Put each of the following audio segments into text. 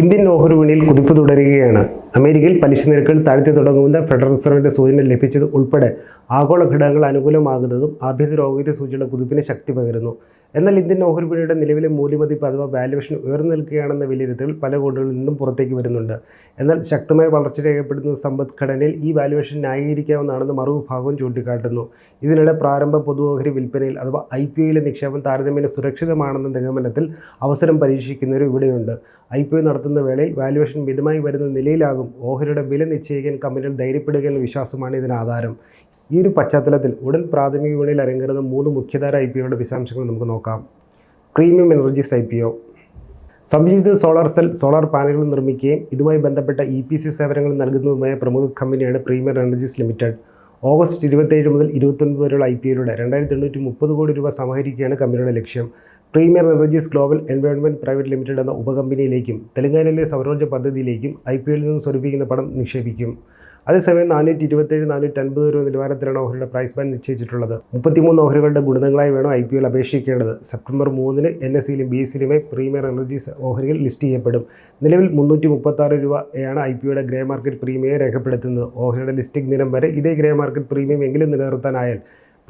Indian ഓഹരി വിപണിയിൽ കുതിപ്പ് തുടരുകയാണ്. അമേരിക്കയിൽ പലിശ നിരക്കുകൾ താഴ്ത്തി തുടങ്ങുന്ന ഫെഡറൽ റിസർവിന്റെ സൂചന ലഭിച്ചത് ഉൾപ്പെടെ ആഗോള ഘടകങ്ങൾ അനുകൂലമാകുന്നതും ആഭ്യന്തര ഓഹരി സൂചിയുടെ കുതിപ്പിന് ശക്തി പകരുന്നു. എന്നാൽ ഇന്ത്യൻ ഓഹരി വിപണിയുടെ നിലവിലെ മൂല്യമതിപ്പ് അഥവാ വാല്യുവേഷൻ ഉയർന്നു നിൽക്കുകയാണെന്ന വിലയിരുത്തൽ പല കോടുകളിൽ നിന്നും പുറത്തേക്ക് വരുന്നുണ്ട്. എന്നാൽ ശക്തമായ വളർച്ച രേഖപ്പെടുത്തുന്ന സമ്പദ്ഘടനയിൽ ഈ വാല്യുവേഷൻ ന്യായീകരിക്കാവുന്നതാണെന്ന് മറുവിഭാഗവും ചൂണ്ടിക്കാട്ടുന്നു. ഇതിനിടെ പ്രാരംഭ പൊതു ഓഹരി വിൽപ്പനയിൽ അഥവാ ഐ പി ഒയിലെ നിക്ഷേപം താരതമ്യേന സുരക്ഷിതമാണെന്ന നിഗമനത്തിൽ അവസരം പരീക്ഷിക്കുന്നവരും ഇവിടെയുണ്ട്. ഐ പി ഒ നടത്തുന്ന വേളയിൽ വാല്യുവേഷൻ മിതമായി വരുന്ന നിലയിലാകും ഓഹരിയുടെ വില നിശ്ചയിക്കാൻ കമ്പനികൾ ധൈര്യപ്പെടുക എന്ന വിശ്വാസമാണ് ഇതിന് ആധാരം. ഈ ഒരു പശ്ചാത്തലത്തിൽ ഉടൻ പ്രാഥമിക വിപണിയിൽ അരങ്ങേറുന്ന മൂന്ന് മുഖ്യധാര ഐ പി ഒയുടെ വിശദാംശങ്ങൾ നമുക്ക് നോക്കാം. Premium energies I P O സംയോജിത സോളാർ സെൽ സോളാർ പാനലുകൾ നിർമ്മിക്കുകയും ഇതുമായി ബന്ധപ്പെട്ട ഇ പി സി സേവനങ്ങൾ നൽകുന്നതുമായ പ്രമുഖ കമ്പനിയാണ് പ്രീമിയർ എനർജീസ് ലിമിറ്റഡ് ഓഗസ്റ്റ് ഇരുപത്തേഴ് മുതൽ ഇരുപത്തൊൻപത് വരെയുള്ള ഐ പി ഒയിലൂടെ രണ്ടായിരത്തി എണ്ണൂറ്റി മുപ്പത് കോടി രൂപ സമാഹരിക്കുകയാണ് കമ്പനിയുടെ ലക്ഷ്യം. Premier energies global environment private limited എന്ന ഉപകമ്പനിയിലേക്കും തെലങ്കാനയിലെ സൗരോർജ പദ്ധതിയിലേക്കും ഐ പി ഒയിൽ നിന്നും സ്വരൂപിക്കുന്ന പണം നിക്ഷേപിക്കും. അതേസമയം നാനൂറ്റി ഇരുപത്തേഴ് നാനൂറ്റി അൻപത് രൂപ നിലവാരത്തിലാണ് ഓഹരിയുടെ പ്രൈസ് ബാൻഡ് നിശ്ചയിച്ചിട്ടുള്ളത്. മുപ്പത്തിമൂന്ന് ഓഹരികളുടെ ഗുണിതങ്ങളായി വേണം ഐ പി എൽ അപേക്ഷിക്കേണ്ടത്. സെപ്റ്റംബർ മൂന്നിന് എൻ എസ് സിയിലും ബി എസ് സിയിലുമായി പ്രീമിയർ എനർജി ഓഹരികൾ ലിസ്റ്റ് ചെയ്യപ്പെടും. നിലവിൽ മുന്നൂറ്റി മുപ്പത്താറ് രൂപയാണ് ഐ പി ഒയുടെ ഗ്രേ മാർക്കറ്റ് പ്രീമിയം രേഖപ്പെടുത്തുന്നത്. ഓഹരിയുടെ ലിസ്റ്റിംഗ് ദിനം വരെ ഇതേ ഗ്രേ മാർക്കറ്റ് പ്രീമിയം എങ്കിലും നിലനിർത്താനായാൽ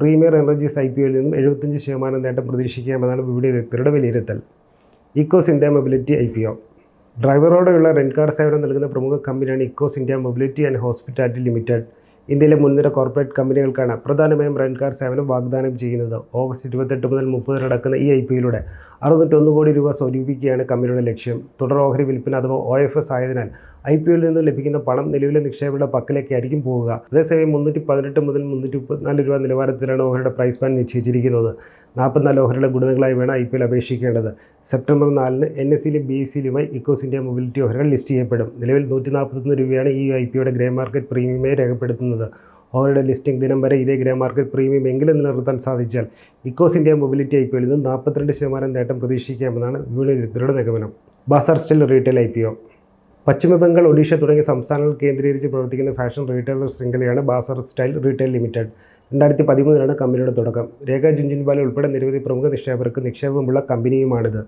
പ്രീമിയർ എനർജീസ് ഐ പി ഒയിൽ നിന്നും എഴുപത്തഞ്ച് ശതമാനം നേട്ടം പ്രതീക്ഷിക്കാമെന്നാണ് വിപണി വിദഗ്ധരുടെ വിലയിരുത്തൽ. Ecos India mobility I P O ഡ്രൈവറോടെയുള്ള rent car സേവനം നൽകുന്ന പ്രമുഖ കമ്പനിയാണ് Ecos India mobility and hospitality limited. ഇന്ത്യയിലെ മുൻനിര കോർപ്പറേറ്റ് കമ്പനികൾക്കാണ് പ്രധാനമായും റെന്റ് കാർ സേവനം വാഗ്ദാനം ചെയ്യുന്നത്. ഓഗസ്റ്റ് ഇരുപത്തെട്ട് മുതൽ മുപ്പത് നടക്കുന്ന ഈ ഐ പി യിലൂടെ അറുന്നൂറ്റൊന്ന് കോടി രൂപ സ്വരൂപിക്കുകയാണ് കമ്പനിയുടെ ലക്ഷ്യം. തുടർ ഓഹരി വിൽപ്പന അഥവാ ഒ എഫ് എസ് ആയതിനാൽ ഐ പി നിന്ന് ലഭിക്കുന്ന പണം നിലവിലെ നിക്ഷേപയുടെ പക്കലേക്കായിരിക്കും പോവുക. അതേസമയം മുന്നൂറ്റി പതിനെട്ട് മുതൽ മുന്നൂറ്റി മുപ്പത്തിനാല് രൂപ നിലവാരത്തിലാണ് ഓഹരിയുടെ പ്രൈസ് ബാൻഡ് നിശ്ചയിച്ചിരിക്കുന്നത്. നാൽപ്പത്തിനാല് ഓഹരികളെ ഗുണിതങ്ങളായി വേണം ഐ പി എൽ അപേക്ഷിക്കേണ്ടത്. സെപ്റ്റംബർ നാലിന് എൻ എസ് സിയിലും ബി എസ് സിയിലുമായി ഇക്കോസ് ഇന്ത്യ മൊബിലിറ്റി ഓഹരികൾ ലിസ്റ്റ് ചെയ്യപ്പെടും. നിലവിൽ നൂറ്റി നാൽപ്പത്തൊന്ന് രൂപയാണ് ഈ ഐ പി ഒയുടെ ഗ്രേ മാർക്കറ്റ് പ്രീമിയമായി രേഖപ്പെടുത്തുന്നത്. ഓഹരിയുടെ ലിസ്റ്റിംഗ് ദിനം വരെ ഇതേ ഗ്രേ മാർക്കറ്റ് പ്രീമിയം എങ്കിലും നിലനിർത്താൻ സാധിച്ചാൽ Ecos India Mobility I P എല്ലിൽ നിന്ന് നാൽപ്പത്തിരണ്ട് ശതമാനം നേട്ടം പ്രതീക്ഷിക്കാമെന്നാണ് വിപണി നിഗമനം. Baazar Style Retail I P O. Paschim Bangal Odisha തുടങ്ങിയ സംസ്ഥാനങ്ങൾ കേന്ദ്രീകരിച്ച് പ്രവർത്തിക്കുന്ന ഫാഷൻ റീറ്റെയിലർ ശൃംഖലയാണ് ബാസർ സ്റ്റൈൽ റീറ്റെയിൽ ലിമിറ്റഡ്. രണ്ടായിരത്തി പതിമൂന്നിലാണ് കമ്പനിയുടെ തുടക്കം. രേഖ ജുഞ്ചുൻവാല ഉൾപ്പെടെ നിരവധി പ്രമുഖ നിക്ഷേപകർക്ക് നിക്ഷേപമുള്ള കമ്പനിയുമാണിത്.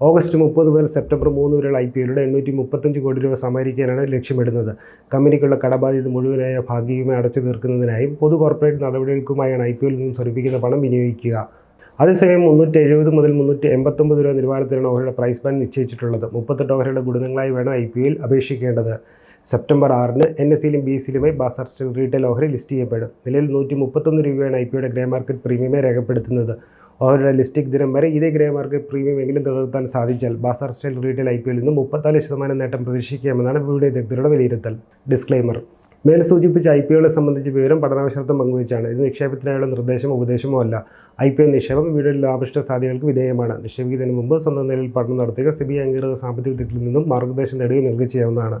ഓഗസ്റ്റ് മുപ്പത് മുതൽ സെപ്റ്റംബർ മൂന്ന് വരെയുള്ള ഐ പി എല്ലുടെ എണ്ണൂറ്റി മുപ്പത്തഞ്ച് കോടി രൂപ സമാഹരിക്കാനാണ് ലക്ഷ്യമിടുന്നത്. കമ്പനിക്കുള്ള കടബാധ്യത മുഴുവനായ ഭാഗികമായി അടച്ചു തീർക്കുന്നതിനായും പൊതു കോർപ്പറേറ്റ് നടപടികൾക്കുമായാണ് ഐ പി എല്ലിൽ നിന്നും സ്വരൂപിക്കുന്ന പണം വിനിയോഗിക്കുക. അതേസമയം മുന്നൂറ്റി എഴുപത് മുതൽ മുന്നൂറ്റി എൺപത്തൊമ്പത് രൂപ നിലവാരത്തിലാണ് ഓഹരിയുടെ പ്രൈസ് ബാൻഡ് നിശ്ചയിച്ചിട്ടുള്ളത്. മുപ്പത്തെട്ട് ഓഹരിയുടെ ഗുണങ്ങളായി വേണം ഐ പി എൽ അപേക്ഷിക്കേണ്ടത്. സെപ്റ്റംബർ ആറിന് എൻ എസ് സിയിലും ബി എസ് സിയിലുമായി ബാസാർ സ്റ്റീൽ റീറ്റെയിൽ ഓഹരി ലിസ്റ്റ് ചെയ്യപ്പെടും. നിലവിൽ നൂറ്റി മുപ്പത്തൊന്ന് രൂപയാണ് ഐ പിയുടെ ഗ്രേ മാർക്കറ്റ് പ്രീമിയമായി രേഖപ്പെടുത്തുന്നത്. ഓഹരിയുടെ ലിസ്റ്റിംഗ് ദിനം വരെ ഇതേ ഗ്രേ മാർക്കറ്റ് പ്രീമിയം എങ്കിലും നിലനിർത്താൻ സാധിച്ചാൽ ബാസാർ സ്റ്റൈൽ റീറ്റെയിൽ ഐ പിയിൽ നിന്ന് മുപ്പത്തിനാല് ശതമാനം നേട്ടം പ്രതീക്ഷിക്കാമെന്നാണ് വിപണി വിദഗ്ധരുടെ വിലയിരുത്തൽ. ഡിസ്ക്ലൈമർ മേൽ സൂചിപ്പിച്ച ഐ പി ഒകളെ സംബന്ധിച്ച വിവരം പഠനാവശ്യാർത്ഥം പങ്കുവച്ചാണ്. ഇത് നിക്ഷേപത്തിനായുള്ള നിർദ്ദേശമോ ഉപദേശമോ അല്ല. ഐ പി ഒ നിക്ഷേപം വീടിൽ ലാഭിഷ്ട സാധ്യതകൾക്ക് വിധേയമാണ്. നിക്ഷേപിക്കുന്നതിന് മുമ്പ് സ്വന്തം നിലയിൽ പഠനം നടത്തുക സിബി അംഗീകൃത സാമ്പത്തിക വിദഗ്ധരിൽ നിന്നും മാർഗനിർദ്ദേശം നേടുകയും നൽകുക ചെയ്യാവുന്നതാണ്.